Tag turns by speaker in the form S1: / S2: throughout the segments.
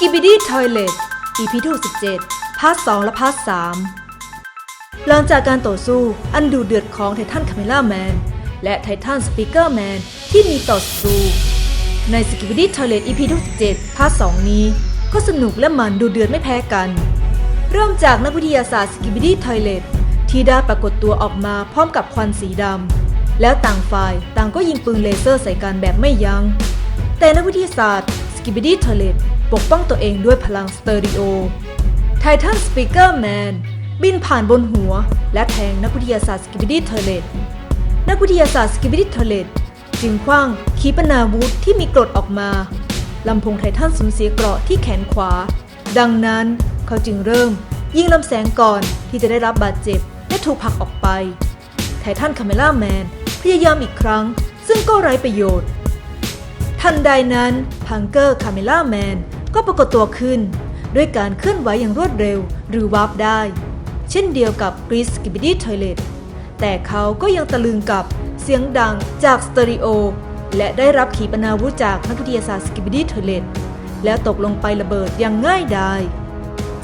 S1: กิบิดี้ทอยเลต EP ที่67พาร์ท2และพาร์ท3หลังจากการต่อสู้อันดูเดือดของไททันคาเมล่าแมนและไททันสปีกเกอร์แมนที่มีต่อสู้ในสกิบิดี้ทอยเลต EP ที่67พาร์ท2นี้ ก็สนุกและมันดูเดือดไม่แพ้กัน เริ่มจากนักวิทยาศาสตร์สกิบิดี้ทอยเลตที่ได้ปรากฏตัวออกมาพร้อมกับควันสีดำแล้วต่างฝ่ายต่างก็ยิงปืนเลเซอร์ใส่กันแบบไม่ยัง้งแต่นักวิทยาศาสตร์สกิบิดี้ทอยเลต ปกป้องตัวเองด้วยพลังสเตอริโอไททันสปีกเกอร์แมนบินผ่านบนหัว และแทงนักวิทยาศาสตร์สกิบิดี้ทเลตนักวิทยาศาสตร์สกิบิดี้ทเลตจึงคว้างขีปนาวุธที่มีกรดออกมาลำพงไททันสูญเสียเกราะที่แขนขวา ดังนั้นเขาจึงเริ่ม ยิงลำแสงก่อนที่จะได้รับบาดเจ็บและถูกผลักออกไป ไททันคาเมล่าแมนพยายามอีกครั้ง ซึ่งก็ไร้ประโยชน์ ทันใดนั้นพังเกอร์คาเมล่าแมน ก็ปรากฏตัวขึ้น ด้วยการเคลื่อนไหวอย่างรวดเร็วหรือวาร์ปได้ เช่นเดียวกับกรีสกิบิดี้ทอยเลตแต่เขาก็ยังตะลึงกับเสียงดังจากสเตอริโอ และได้รับขีปนาวุธจากนักวิทยาศาสตร์สกิบิดี้ทอยเลตแล้วตกลงไประเบิดอย่างง่ายดาย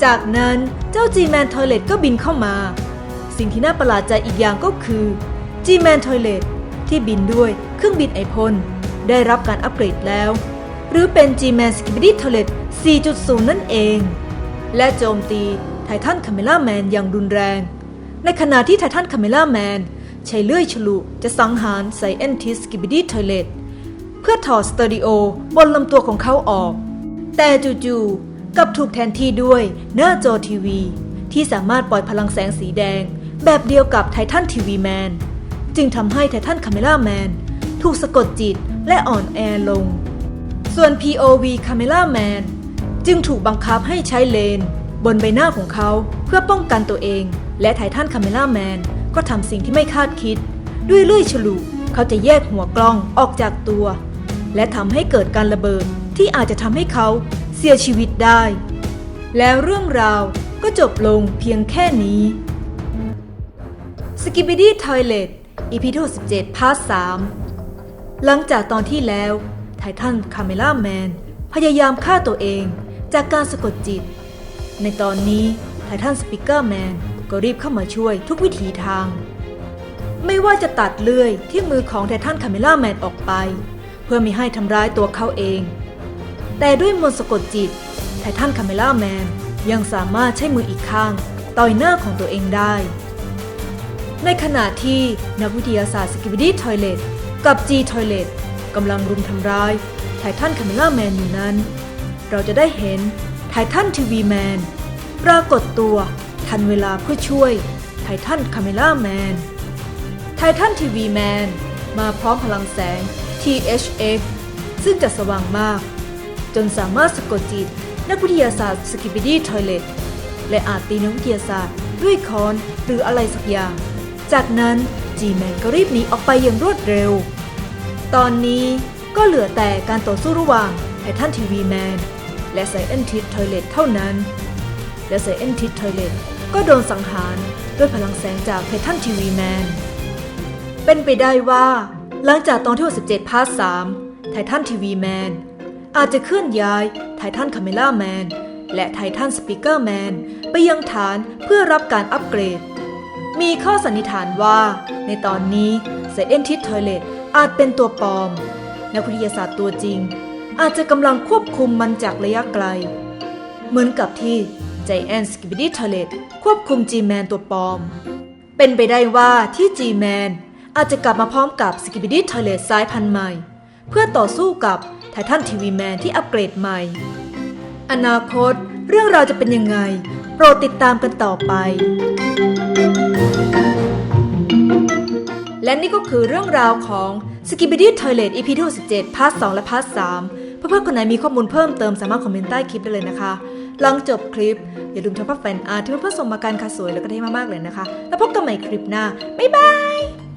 S1: จากนั้นเจ้า G-Man Toilet ก็บินเข้ามา สิ่งที่น่าประหลาดใจอีกอย่างก็คือ G-Man Toilet ที่บินด้วยเครื่องบินไอพ่นได้รับการอัปเกรดแล้ว หรือเป็น G-Man Skibidi Toilet 4.0 นั่นเอง และโจมตีไททันคาเมล่าแมนอย่างรุนแรง ในขณะที่ไททันคาเมล่าแมนใช้เลื่อยฉลุจะสังหารไซเอนทิสกิบิดี้ทอยเลตเพื่อถอดสเตอริโอบนลำตัวของเขาออก แต่จู่ๆกับถูกแทนที่ด้วยหน้าจอทีวี ที่สามารถปล่อยพลังแสงสีแดง แบบเดียวกับไททันทีวีแมนจึงทำให้ไททันคาเมล่าแมนถูกสะกดจิตและอ่อนแอลง ส่วน POV Camera Man จึงถูกบังคับให้ใช้เลน บนใบหน้าของเขาเพื่อป้องกันตัวเอง และไททันคาเมล่าแมนก็ทำสิ่งที่ไม่คาดคิด ด้วยเลื่อยฉลุเขาจะแยกหัวกล้องออกจากตัว และทำให้เกิดการระเบิดที่อาจจะทำให้เขาเสียชีวิตได้ แล้วเรื่องราวก็จบลงเพียงแค่นี้ s k i b i d y Toilet EP ที่67พาร์ท3หลังจากตอนที่แล้ว ไททันคาเมล่าแมนพยายามฆ่าตัวเองจากการสะกดจิต ในตอนนี้ไททันสปิเกอร์แมนก็รีบเข้ามาช่วยทุกวิถีทาง ไม่ว่าจะตัดเลื่อยที่มือของไททันคาเมล่าแมนออกไป เพื่อไม่ให้ทำร้ายตัวเขาเอง แต่ด้วยมนต์สะกดจิตไททันคาเมล่าแมนยังสามารถใช้มืออีกข้างต่อยหน้าของตัวเองได้ ในขณะที่นักวิทยาศาสตร์สกิบิดี้ทอยเลตกับ G ทอยเลต กำลังรุมทำร้ายไททันคาเมล่าแมนอยู่นั้น เราจะได้เห็นไททันทีวีแมนปรากฏตัวทันเวลาเพื่อช่วยไททันคาเมล่าแมนไททันทีวีแมนมาพร้อมพลังแสง THX ซึ่งจะสว่างมาก จนสามารถสะกดจิตนักวิทยาศาสตร์สกิบิดี้ทอยเลตและอาจตีนักวิทยาศาสตร์ด้วยค้อนหรืออะไรสักอย่าง จากนั้นจีแมนก็รีบหนีออกไปอย่างรวดเร็ว ตอนนี้ก็เหลือแต่การต่อสู้ระหว่างไททันทีวีแมนและไซเอนทิสทอยเลตเท่านั้น และไซเอนทิสทอยเลตก็โดนสังหารด้วยพลังแสงจากไททันทีวีแมน เป็นไปได้ว่า หลังจากตอนที่ 67 พาร์ท 3 ไททันทีวีแมนอาจจะเคลื่อนย้ายไททันคาเมล่าแมนและไททันสปีกเกอร์แมนไปยังฐานเพื่อรับการอัปเกรด มีข้อสันนิษฐานว่า ในตอนนี้เซเอนทิสทอยเลต อาจเป็นตัวปลอม นักวิทยาศาสตร์ตัวจริง อาจจะกำลังควบคุมมันจากระยะไกล เหมือนกับที่ใจแอนสกิบิดี้ทอยเลตควบคุม G-Man ตัวปลอม เป็นไปได้ว่าที่ G-Man อาจจะกลับมาพร้อมกับสกิบิดี้ทอยเลตสายพันธุ์ใหม่ เพื่อต่อสู้กับไททันทีวีแมนที่อัปเกรดใหม่ อนาคตเรื่องราวจะเป็นยังไง โปรดติดตามกันต่อไป และนี่ก็คือเรื่องราวของ s k i b i d y Toilet EP ที่67พาร์ท2และพาร์ท3เพื่อนๆคนไหนมีข้อมูลเพิ่มเติมสามารถคอมเมนต์ใต้คลิปได้เลยนะคะ หลังจบคลิป อย่าลืมทำภาพแฟนอาร์ตที่เพื่อนๆส่งมาการค่ะสวยแล้วก็เท่มากๆเลยนะคะ แล้วพบกันใหม่คลิปหน้า บ๊ายบาย